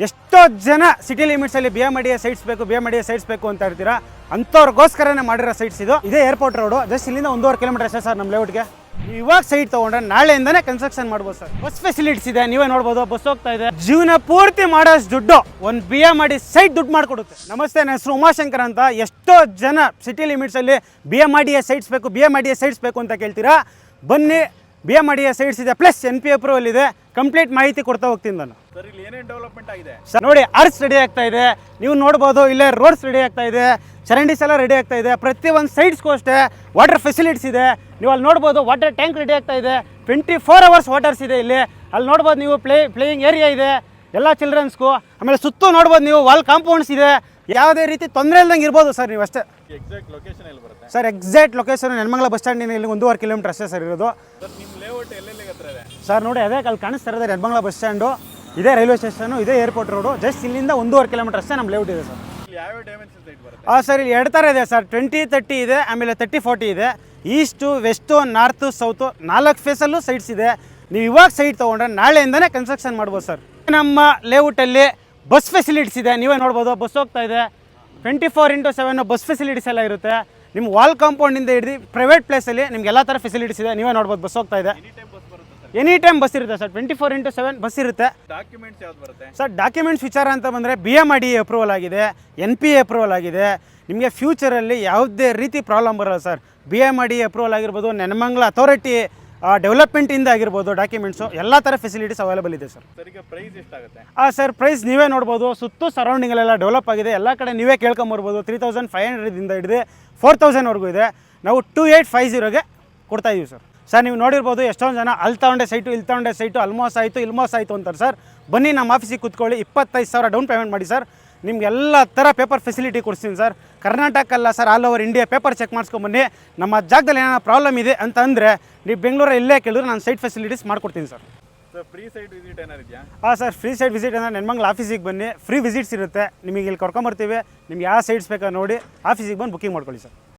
ಎಷ್ಟೋ ಜನ city limits ಅಲ್ಲಿ ಬಿ ಎಂ ಅಡಿಯ ಸೈಟ್ಸ್ ಬೇಕು ಬಿ ಎಂ ಅಡಿಯ ಸೈಟ್ಸ್ ಬೇಕು ಅಂತ ಇರ್ತೀರಾ? ಅಂಥವ್ರಿಗೋಸ್ಕರನೇ ಮಾಡಿರೋ ಸೈಟ್ಸ್ ಇದು. ಇದೇ ಏರ್ಪೋರ್ಟ್ ರೋಡು ಜಸ್ಟ್ ಇಲ್ಲಿಂದ ಒಂದೂವರೆ ಕಿಲೋಮೀಟರ್ ಅಷ್ಟೇ ಸರ್ ನಮ್ಮ ಲೇಔಟ್ಗೆ ಇವಾಗ ಸೈಟ್ ತಗೊಂಡ್ರೆ ನಾಳೆಯಿಂದನೇ ಕನ್ಸ್ಟ್ರಕ್ಷನ್ ಮಾಡ್ಬೋದು ಸರ್. ಬಸ್ ಫೆಸಿಲಿಟೀಸ್ ಇದೆ, ನೀವೇ ನೋಡ್ಬೋದು ಬಸ್ ಹೋಗ್ತಾ ಇದೆ. ಜೀವನ ಪೂರ್ತಿ ಮಾಡೋಷ್ಟು ದುಡ್ಡು ಒಂದು ಬಿ ಎಂ ಮಾಡಿ ಸೈಟ್ ದುಡ್ಡು ಮಾಡಿಕೊಡುತ್ತೆ. ನಮಸ್ತೆ, ನನ್ನ ಹೆಸರು ಉಮಾಶಂಕರ್ ಅಂತ. ಎಷ್ಟೋ ಜನ ಸಿಟಿ ಲಿಮಿಟ್ಸ್ ಅಲ್ಲಿ ಬಿ ಎಂ ಅಡಿಯ ಸೈಟ್ಸ್ ಬೇಕು ಬಿ ಎಂ ಅಡಿಯ ಸೈಟ್ಸ್ ಬೇಕು ಅಂತ ಕೇಳ್ತೀರಾ? ಬನ್ನಿ ಬಿ ಎಂ ಅಡಿಯ ಸೈಡ್ಸ್ ಇದೆ ಪ್ಲಸ್ ಎನ್ ಪಿ ಅಪ್ರೂವಲ್ ಇದೆ ಕಂಪ್ಲೀಟ್ ಮಾಹಿತಿ ಕೊಡ್ತಾ ಹೋಗ್ತೀನಿ ನಾನು. ಸರ್ ಇಲ್ಲಿ ಏನೇನು ಡೆವಲಪ್ಮೆಂಟ್ ಆಗಿದೆ? ಸರ್ ನೋಡಿ ಅರ್ಸ್ ರೆಡಿ ಆಗ್ತಾ ಇದೆ. ನೀವು ನೋಡ್ಬೋದು ಇಲ್ಲೇ ರೋಡ್ಸ್ ರೆಡಿ ಆಗ್ತಾ ಇದೆ. ಚರಂಡೀಸ್ ಎಲ್ಲ ರೆಡಿ ಆಗ್ತಾ ಇದೆ. ಪ್ರತಿ ಒಂದು ಸೈಡ್ಸ್ಗೂ ಅಷ್ಟೇ ವಾಟರ್ ಫೆಸಿಲಿಟೀಸ್ ಇದೆ. ನೀವು ಅಲ್ಲಿ ನೋಡ್ಬೋದು ವಾಟರ್ ಟ್ಯಾಂಕ್ ರೆಡಿ ಆಗ್ತಾ ಇದೆ. ಟ್ವೆಂಟಿ ಫೋರ್ ಅವರ್ಸ್ ವಾಟರ್ಸ್ ಇದೆ ಇಲ್ಲಿ. ಅಲ್ಲಿ ನೋಡ್ಬೋದು ನೀವು ಪ್ಲೇ ಪ್ಲೇಯಿಂಗ್ ಏರಿಯಾ ಇದೆ. ಎಲ್ಲ ಚಿಲ್ಡ್ರನ್ಸ್ಗೂ ಆಮೇಲೆ ಸುತ್ತು ನೋಡ್ಬೋದು ನೀವು ವಾಲ್ ಕಾಂಪೌಂಡ್ಸ್ ಇದೆ. ಯಾವುದೇ ರೀತಿ ತೊಂದರೆ ಇಲ್ದಂಗೆ ಇರ್ಬೋದು ಸರ್ ನೀವು ಅಷ್ಟೇ. ಎಕ್ಸಾಕ್ಟ್ ಲೊಕೇಶನ್ ಎಲ್ಲಿ ಬರುತ್ತೆ? Sir exact location Nelamangala bus ಸ್ಟ್ಯಾಂಡಿನ ಇಲ್ಲಿ ಒಂದೂವರೆ ಕಿಲೋಮೀಟರ್ ಅಷ್ಟೇ ಸರ್ ಇರೋದು. ಸರ್ ನಿಮ್ಮ ಲೇಔಟ್ ಎಲ್ಲೆಲ್ಲಿ ಹತ್ರ ಇದೆ? ಸರ್ ನೋಡಿ ಅದೇ ಅಲ್ಲಿ ಕಾಣಿಸ್ತಾ ಇರೋದು ನೆಲಮಂಗಲ ಬಸ್ ಸ್ಟ್ಯಾಂಡು ಇದೇ ರೈಲ್ವೆ ಸ್ಟೇಷನು ಇದೇ ಏರ್ಪೋರ್ಟ್ ರೋಡು ಜಸ್ಟ್ ಇಲ್ಲಿಂದ ಒಂದೂವರೆ ಕಿಲೋಮೀಟರ್ ಅಷ್ಟೇ ನಮ್ಮ ಲೇಔಟ್ ಇದೆ ಸರ್. ಹಾಂ ಯಾವ್ಯಾವ ಡೈಮೆನ್ಷನ್ ಸೈಟ್ ಬರುತ್ತೆ? ಆ ಸರ್ ಇಲ್ಲಿ ಎರಡು ಥರ ಇದೆ ಸರ್. ಟ್ವೆಂಟಿ ತರ್ಟಿ ಇದೆ ಆಮೇಲೆ ತರ್ಟಿ ಫೋರ್ಟಿ ಇದೆ. ಈಸ್ಟು ವೆಸ್ಟು ನಾರ್ತು ಸೌತು ನಾಲ್ಕು ಫೇಸಲ್ಲೂ ಸೈಟ್ಸ್ ಇದೆ. ನೀವು ಇವಾಗ ಸೈಟ್ ತೊಗೊಂಡ್ರೆ ನಾಳೆಯಿಂದನೇ ಕನ್ಸ್ಟ್ರಕ್ಷನ್ ಮಾಡ್ಬೋದು ಸರ್. ನಮ್ಮ ಲೇಔಟಲ್ಲಿ ಬಸ್ ಫೆಸಿಲಿಟೀಸ್ ಇದೆ ನೀವೇ ನೋಡ್ಬೋದು ಬಸ್ ಹೋಗ್ತಾ ಇದೆ. Twenty four into seven bus facilities ಎಲ್ಲ ಇರುತ್ತೆ. ನಿಮ್ಮ ವಾಲ್ ಕಾಂಪೌಂಡಿಂದ ಹಿಡಿದು ಪ್ರೈವೇಟ್ ಪ್ಲೇಸಲ್ಲಿ ನಿಮ್ಗೆ ಎಲ್ಲ ಥರ ಫೆಸಿಲಿಟೀಸ್ ಇದೆ ನೀವೇ ನೋಡ್ಬೋದು ಬಸ್ ಹೋಗ್ತಾ ಇದೆ. ಎನಿ ಟೈಮ್ ಬಸ್ ಬರುತ್ತೆ ಸರ್ ಎನಿ ಟೈಮ್ ಬಸ್ ಇರುತ್ತೆ sir twenty four into seven bus ಇರುತ್ತೆ. ಡಾಕ್ಯುಮೆಂಟ್ಸ್ ಯಾವ್ದು ಬರುತ್ತೆ? ಸರ್ ಡಾಕ್ಯುಮೆಂಟ್ಸ್ ವಿಚಾರ ಅಂತ ಬಂದರೆ ಬಿ ಎಂ ಡಿ ಅಪ್ರೂವಲ್ ಆಗಿದೆ ಎನ್ ಪಿ ಎ ಅಪ್ರೂವಲ್ ಆಗಿದೆ. ನಿಮಗೆ ಫ್ಯೂಚರಲ್ಲಿ ಯಾವುದೇ ರೀತಿ ಪ್ರಾಬ್ಲಮ್ ಬರಲ್ಲ sir B M D approval ಆಗಿರ್ಬೋದು ನೆನಮಂಗ್ಲ ಅಥಾರಿಟಿ ಡೆವಲಪ್ಮೆಂಟಿಂದ ಆಗಿರ್ಬೋದು ಡಾಕ್ಯುಮೆಂಟ್ಸು ಎಲ್ಲ ಥರ ಫೆಸಿಲಿಟೀಸ್ ಅವೈಲೇಬಲ್ ಇದೆ ಸರ್ ಸರ್ ಈಗ ಪ್ರೈಸ್ ಎಷ್ಟಾಗುತ್ತೆ? ಆ ಸರ್ ಪ್ರೈಸ್ ನೀವೇ ನೋಡ್ಬೋದು ಸುತ್ತು ಸರೌಂಡಿಂಗಲ್ಲೆಲ್ಲ ಡೆವಲಪ್ ಆಗಿದೆ ಎಲ್ಲ ಕಡೆ ನೀವೇ ಕೇಳ್ಕೊಂಬರ್ಬೋದು ತ್ರೀ ತೌಸಂಡ್ ಫೈವ್ ಹಂಡ್ರೆಡಿಂದ ಹಿಡಿದು ಫೋರ್ ತೌಸಂಡ್ವರೆಗೂ ಇದೆ. ನಾವು ಟೂ ಏಯ್ಟ್ ಫೈವ್ ಜೀರೋಗೆ ಕೊಡ್ತಾ ಇದೀವಿ ಸರ್ ಸರ್ ನೀವು ನೋಡಿರ್ಬೋದು ಎಷ್ಟೊಂದು ಜನ ಅಲ್ಲಿ ತಗೊಂಡೆ ಸೈಟು ಇಲ್ಲಿ ತಗೊಂಡೆ ಸೈಟು ಅಲ್ಮೋಸ್ ಆಯಿತು ಇಲ್ಮೋಸ್ ಆಯಿತು ಅಂತಾರೆ ಸರ್ ಬನ್ನಿ ನಮ್ಮ ಆಫೀಸಿಗೆ ಕೂತ್ಕೊಳ್ಳಿ ಇಪ್ಪತ್ತೈದು ಸಾವಿರ ಡೌನ್ ಪೇಮೆಂಟ್ ಮಾಡಿ ಸರ್ ನಿಮ್ಗೆ ಎಲ್ಲ ಥರ ಪೇಪರ್ ಫೆಸಿಲಿಟಿ ಕೊಡ್ತೀನಿ ಸರ್ ಕರ್ನಾಟಕ ಅಲ್ಲ sir all over India paper check ಮಾಡಿಸ್ಕೊಂಬನ್ನಿ. ನಮ್ಮ ಜಾಗದಲ್ಲಿ ಏನಾದ್ರು ಪ್ರಾಬ್ಲಮ್ ಇದೆ ಅಂತ ಅಂದರೆ ನೀವು ಬೆಂಗಳೂರಲ್ಲಿ ಇಲ್ಲೇ ಕೇಳಿದ್ರೆ ನಾನು ಸೈಟ್ ಫೆಸಿಲಿಟೀಸ್ ಮಾಡ್ಕೊಡ್ತೀನಿ sir sir free site visit ಏನಾರು ಇದೆಯಾ? ಹಾಂ ಸರ್ ಫ್ರೀ ಸೈಟ್ ವಿಸಿಟ್ ಅಂದರೆ ನೆನ್ಮಂಗ್ಲ ಆಫೀಸಿಗೆ ಬನ್ನಿ. ಫ್ರೀ ವಿಸಿಟ್ಸ್ ಇರುತ್ತೆ. ನಿಮಗೆ ಇಲ್ಲಿ ಕರ್ಕೊಂಬರ್ತೀವಿ. ನಿಮ್ಗೆ ಯಾವ ಸೈಟ್ಸ್ ಬೇಕಾ ನೋಡಿ. ಆಫೀಸಿಗೆ ಬಂದು ಬುಕಿಂಗ್ ಮಾಡ್ಕೊಳ್ಳಿ ಸರ್